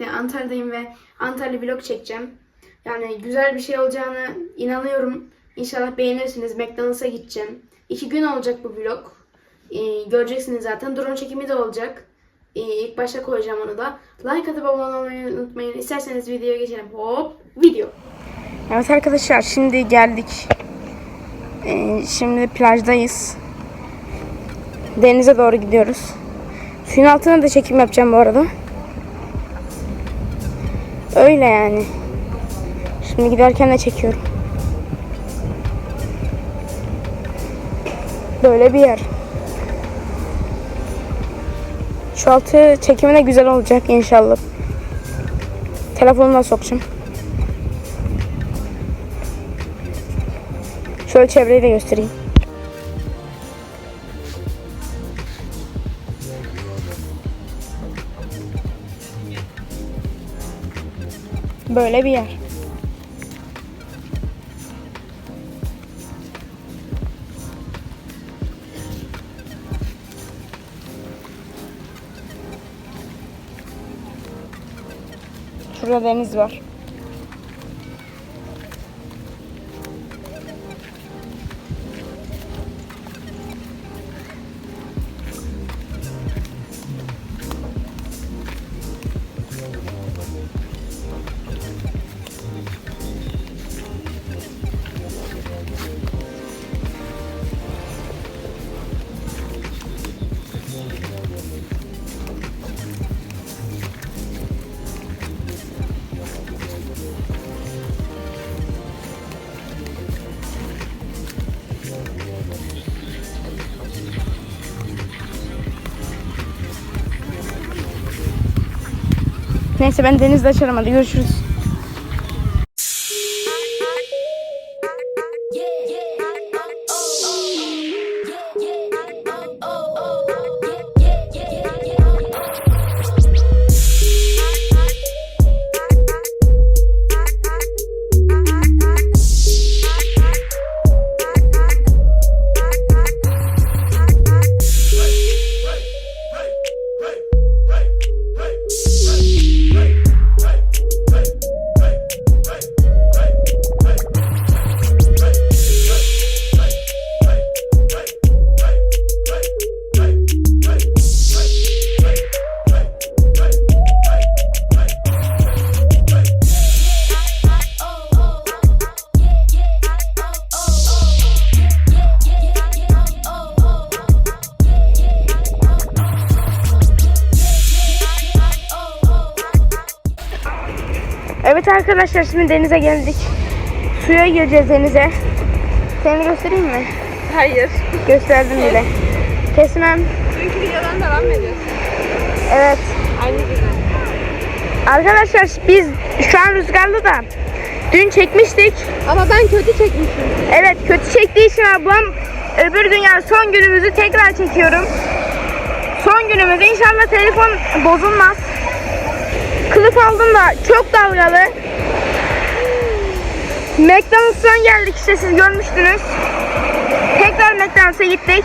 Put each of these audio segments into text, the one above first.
birlikte Antalya'dayım ve Antalya vlog çekeceğim. Yani güzel bir şey olacağını inanıyorum. İnşallah beğenirsiniz. McDonald's'a gideceğim. İki gün olacak bu vlog. Ee, göreceksiniz zaten. Drone çekimi de olacak. Ee, ilk başta koyacağım onu da. Like atıp abone olmayı unutmayın. İsterseniz videoya geçelim. Hop video. Evet arkadaşlar şimdi geldik. Ee, şimdi plajdayız. Denize doğru gidiyoruz. Suyun altına da çekim yapacağım bu arada. Öyle yani. Şimdi giderken de çekiyorum. Böyle bir yer. Şu altı çekimi de güzel olacak inşallah. Telefonumla sokacağım. Şöyle çevreyi de göstereyim. Böyle bir yer. Şurada deniz var. Neyse ben denizde açarım hadi görüşürüz. Evet arkadaşlar şimdi denize geldik. Suya gireceğiz denize. Seni göstereyim mi? Hayır. Gösterdim bile. Kesmem. Çünkü videodan devam ediyorsun? Evet. Aynı güzel. Arkadaşlar biz şu an rüzgarlı da dün çekmiştik. Ama ben kötü çekmişim. Evet kötü çektiği için ablam öbür dünya son günümüzü tekrar çekiyorum. Son günümüz inşallah telefon bozulmaz. Kılıf aldım da çok dalgalı. McDonald's'tan geldik işte siz görmüştünüz. Tekrar McDonald's'a gittik.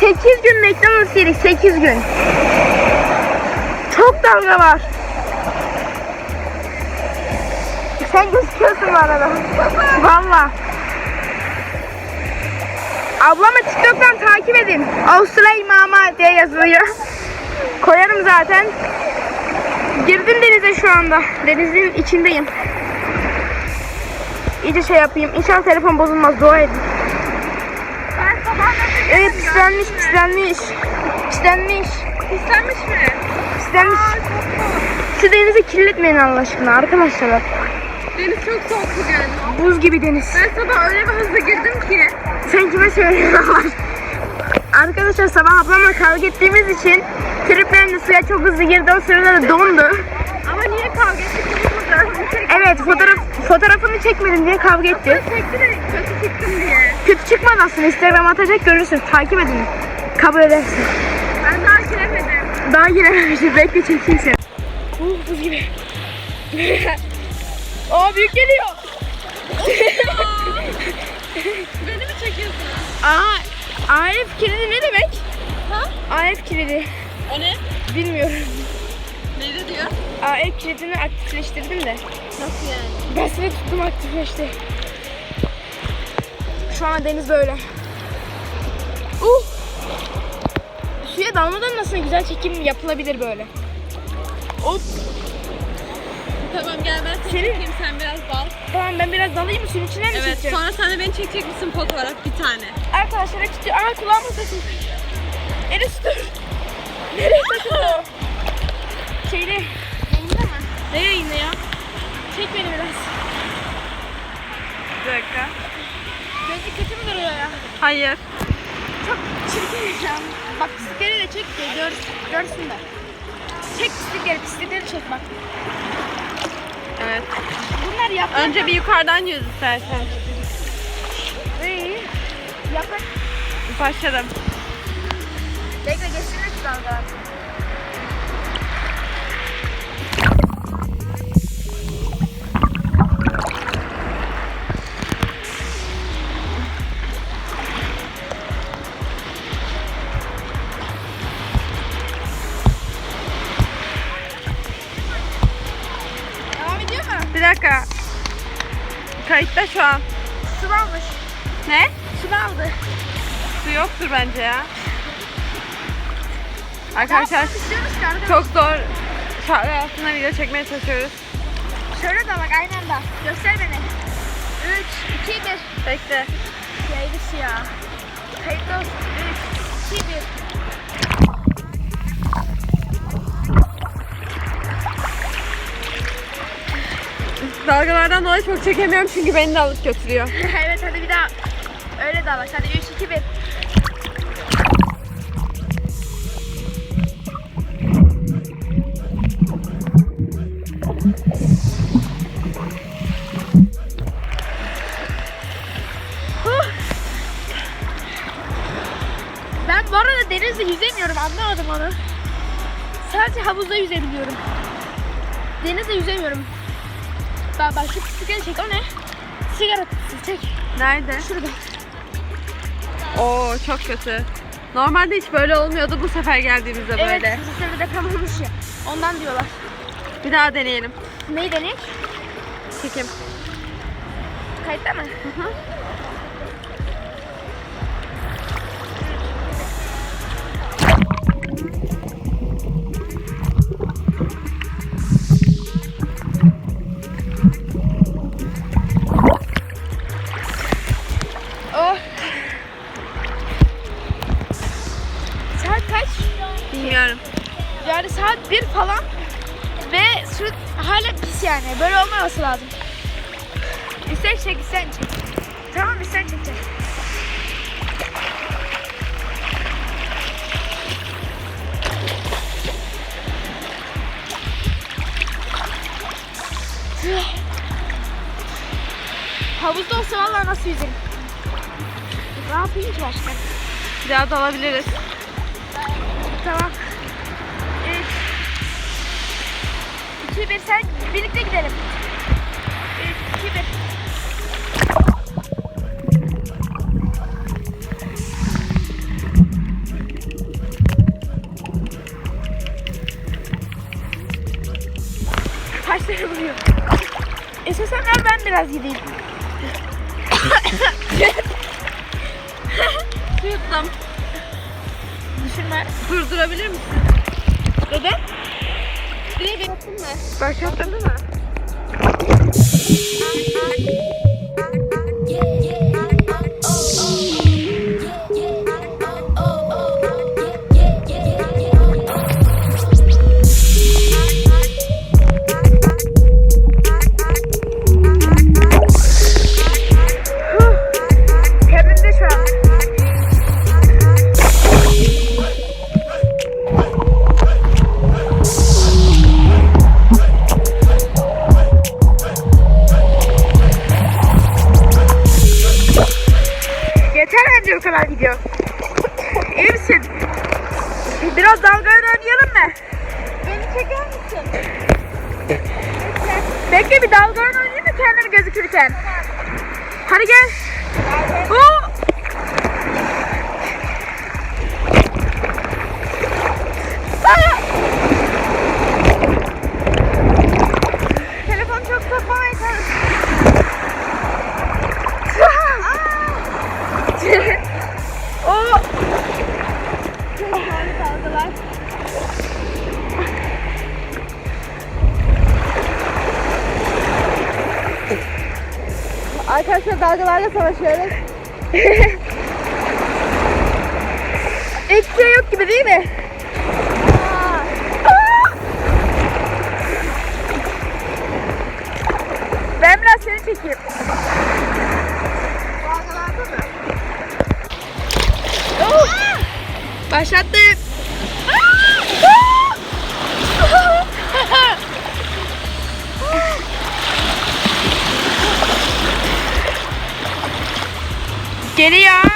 8 gün McDonald's yedik 8 gün. Çok dalga var. Sen gözüküyorsun bu arada. Valla. Ablamı TikTok'tan takip edin. Avustralya mama diye yazılıyor. Koyarım zaten. Girdim denize şu anda. Denizin içindeyim. İyice şey yapayım. İnşallah telefon bozulmaz. Dua edin. Evet pislenmiş, pislenmiş. Pislenmiş. İstenmiş mi? Pislenmiş. Şu denizi kirletmeyin Allah aşkına arkadaşlar. Deniz çok soğuk bugün. Buz gibi deniz. Ben sabah öyle bir hızlı girdim ki. Sen kime söylüyorsun? Arkadaşlar sabah ablamla kavga ettiğimiz için triplerini suya çok hızlı girdi. O sırada da dondu. Ama niye kavga ettik? Evet fotoğraf fotoğrafını çekmedim diye kavga etti. Çekti de kötü çıktım diye. Kötü çıkmadı aslında. Instagram atacak görürsün. Takip edin. Kabul edersin. Ben daha giremedim. Daha girememişim. Bekle çekeyim seni. Uh, buz gibi. Aa büyük geliyor. AF kilidi ne demek? Ha? AF kilidi. O ne? Bilmiyorum. Ne diyor? El kilidini aktifleştirdim de. Nasıl yani? Basılı tuttum aktifleşti. Şu an deniz böyle. Uh! Suya dalmadan nasıl güzel çekim yapılabilir böyle. Hop! Tamam gel ben seni Senin- çekeyim sen biraz dal. Tamam ben biraz dalayım mı suyun içine mi Evet çekeceğim? sonra sen de beni çekecek misin pot olarak bir tane? Arkadaşlar hep tutuyor. Aa kulağıma takıldı. Enes dur. Nereye takıldı? Şeyde. Yayında mı? Ne yayında ya? Çek beni biraz. Bir dakika. Gözü kötü mü duruyor ya? Hayır. Çok çirkin ya. Bak pislikleri de çek de gör, görsünler. Çek pislikleri, pislikleri çek bak. Evet. Bunlar yaprak. Önce bir yukarıdan yüz istersen. İyi. Yaprak. Başladım. Bekle geçsinler şu yoktur bence ya. Arkadaşlar çok zor şartlar altında video çekmeye çalışıyoruz. Şöyle de bak aynı anda. Göster beni. 3, 2, 1. Bekle. Yaylısı ya. Kayıtlı olsun. 3, 2, 1. Dalgalardan dolayı çok çekemiyorum çünkü beni de alıp götürüyor. evet hadi bir daha. Öyle bak. Hadi 3, 2, 1. onu. Sadece havuzda yüzebiliyorum. Denizde yüzemiyorum. Bak şu pislikleri çek. O ne? Sigara kutusu çek. Nerede? Şurada. Oo çok kötü. Normalde hiç böyle olmuyordu bu sefer geldiğimizde böyle. Evet, bu sefer deprem olmuş ya. Ondan diyorlar. Bir daha deneyelim. Neyi deneyim? Çekim. Kayıtta mı? Hı hı. Oh. Saat kaç? Bilmiyorum. Yani saat 1 falan ve su hala pis yani. Böyle olmaması lazım. İster çek, ister çek. Tamam, ister çek. çek. Havuzda olsa vallahi nasıl yüzerim? Ne yapayım ki başka? Bir daha da alabiliriz. Tamam. 3 2 1 sen birlikte gidelim. 3 2 1 Taşları vuruyor. Esasen ver ben biraz gideyim. Yuttum. Düşünme. Durdurabilir misin? Neden? Bir baktın mı? Başlattın değil Bekle bir dalga oynayayım mı kendimi gözükürken? Hadi gel. Dalgalarla savaşıyoruz. Hiçbir şey yok gibi değil mi? Ben biraz seni çekeyim. Başlattık. Geliyor.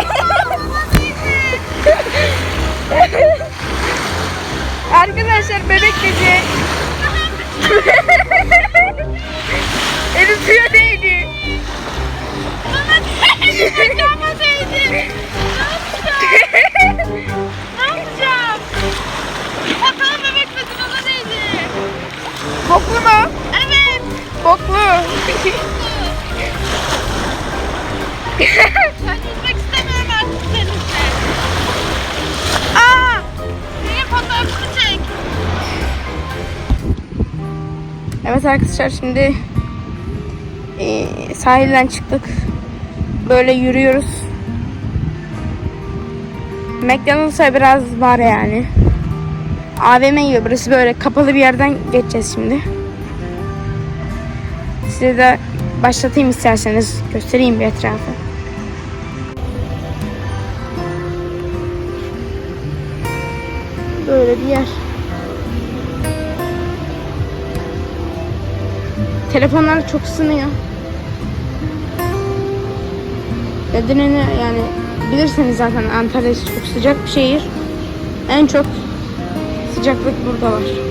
Evet arkadaşlar şimdi eee, sahilden çıktık. Böyle yürüyoruz. McDonald's'a biraz var yani. AVM gibi burası böyle kapalı bir yerden geçeceğiz şimdi. Size de başlatayım isterseniz göstereyim bir etrafı. Böyle bir yer. Telefonlar çok ısınıyor. Nedeni yani bilirseniz zaten Antalya çok sıcak bir şehir. En çok sıcaklık burada var.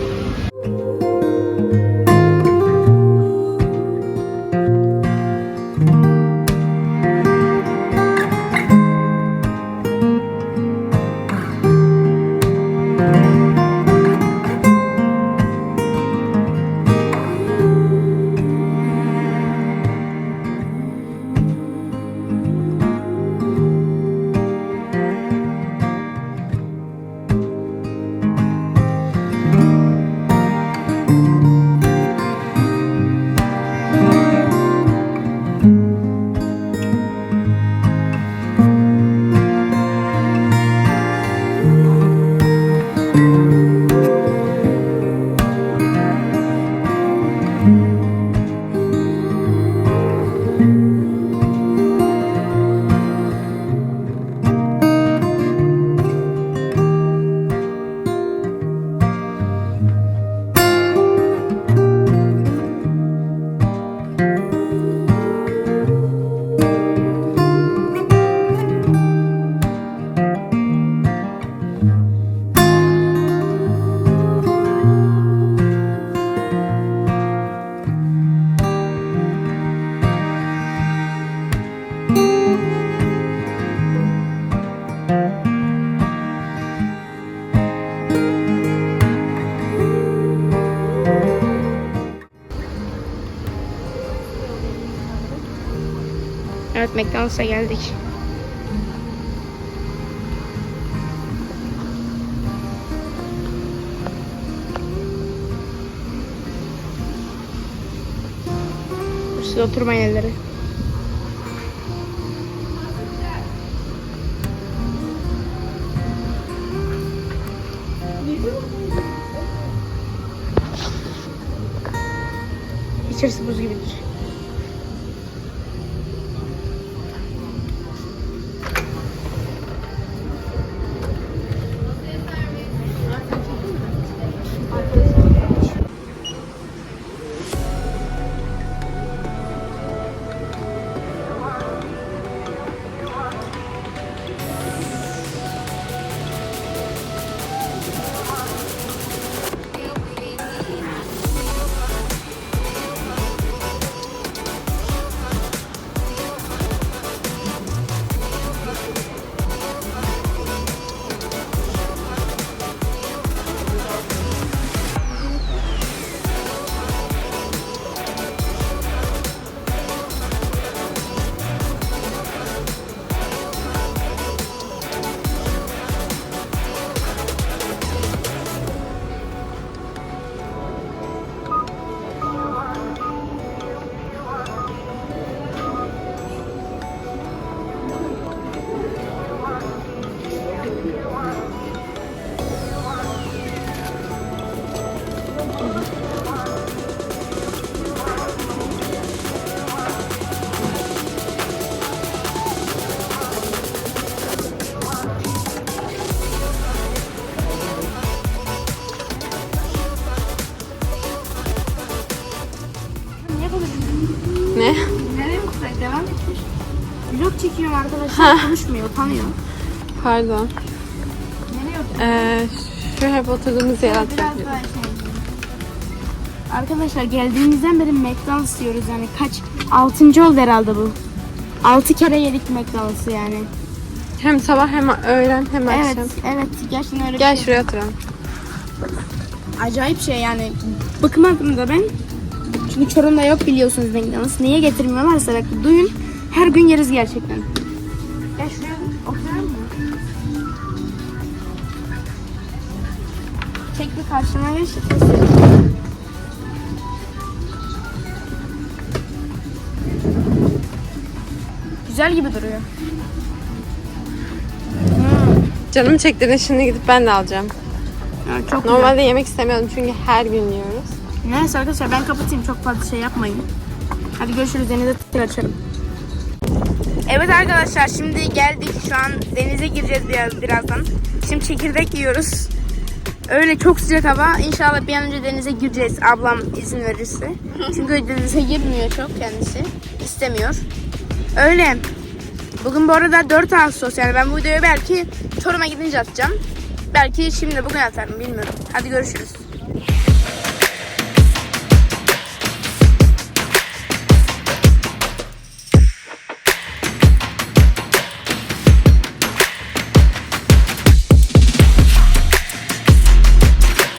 Şansa geldik. Siz oturmayın ellere. İçerisi buz gibidir. Arkadaşlar. Konuşmuyor, utanıyor. Pardon. Ee, şu hep oturduğumuz yer şey. Arkadaşlar geldiğimizden beri McDonald's yiyoruz yani kaç? Altıncı oldu herhalde bu. Altı kere yedik McDonald's'ı yani. Hem sabah hem öğlen hem Evet, akşam. evet gerçekten öyle Gel bir şey. şuraya oturalım. Acayip şey yani. Bıkmadım da ben. Çünkü Çorum'da yok biliyorsunuz McDonald's. Niye getirmiyorlarsa bak duyun. Her gün yeriz gerçekten. Gel şuraya mı? Çek bir karşıma geç. Güzel gibi duruyor. Canım çektiğinde şimdi gidip ben de alacağım. Yani çok güzel. Normalde yemek istemiyordum çünkü her gün yiyoruz. Neyse arkadaşlar ben kapatayım çok fazla şey yapmayın. Hadi görüşürüz denize tekrar açarım. Evet arkadaşlar şimdi geldik şu an denize gireceğiz biraz birazdan. Şimdi çekirdek yiyoruz. Öyle çok sıcak hava. İnşallah bir an önce denize gireceğiz. Ablam izin verirse. Çünkü denize girmiyor çok kendisi. İstemiyor. Öyle. Bugün bu arada 4 Ağustos yani ben bu videoyu belki Çorum'a gidince atacağım. Belki şimdi bugün atarım bilmiyorum. Hadi görüşürüz.